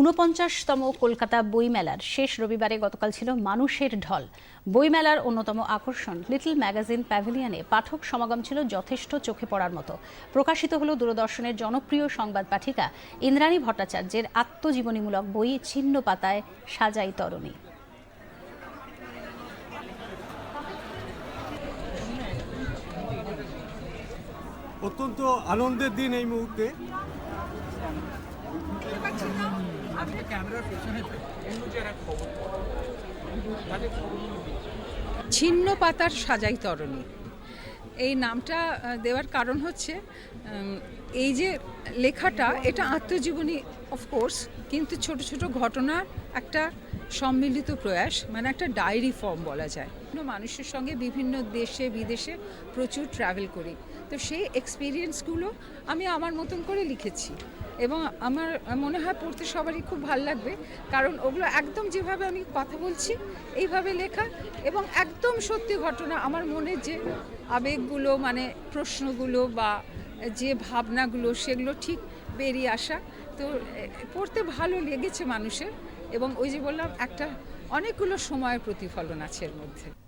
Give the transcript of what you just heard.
ঊনপঞ্চাশতম কলকাতা বইমেলার শেষ রবিবারে গতকাল ছিল মানুষের ঢল। বইমেলার অন্যতম আকর্ষণ, লিটল ম্যাগাজিন প্যাভিলিয়নে পাঠক সমাগম ছিল যথেষ্ট চোখে পড়ার মতো। প্রকাশিত হলো দূরদর্শনের জনপ্রিয় সংবাদ পাঠিকা ইন্দ্রাণী ভট্টাচার্যের আত্মজীবনীমূলক বই ছিন্ন পাতায় সাজাই তরণী। অত্যন্ত আনন্দের দিন এই মুহূর্তে। ছিন্ন পাতার সাজাই তরণী। এই নামটা দেওয়ার কারণ হচ্ছে এই যে লেখাটা, এটা আত্মজীবনী অফকোর্স কিন্তু ছোট ছোট ঘটনার একটা সম্মিলিত প্রয়াস মানে একটা ডায়েরি ফর্ম বলা যায়। মানুষের সঙ্গে বিভিন্ন দেশে, বিদেশে প্রচুর ট্রাভেল করি। তো সেই এক্সপিরিয়েন্সগুলো আমি আমার মতন করে লিখেছি। এবং আমার মনে হয় পড়তে সবারই খুব ভালো লাগবে। কারণ ওগুলো একদম যেভাবে আমি কথা বলছি, এইভাবে লেখা এবং একদম সত্যি ঘটনা আমার মনে যে আবেগগুলো মানে প্রশ্নগুলো বা যে ভাবনাগুলো, সেগুলো ঠিক বেরিয়ে আসা। তো পড়তে ভালো লেগেছে মানুষের এবং ওই যে বললাম, একটা অনেকগুলো সময়ের প্রতিফলন আছে এর মধ্যে।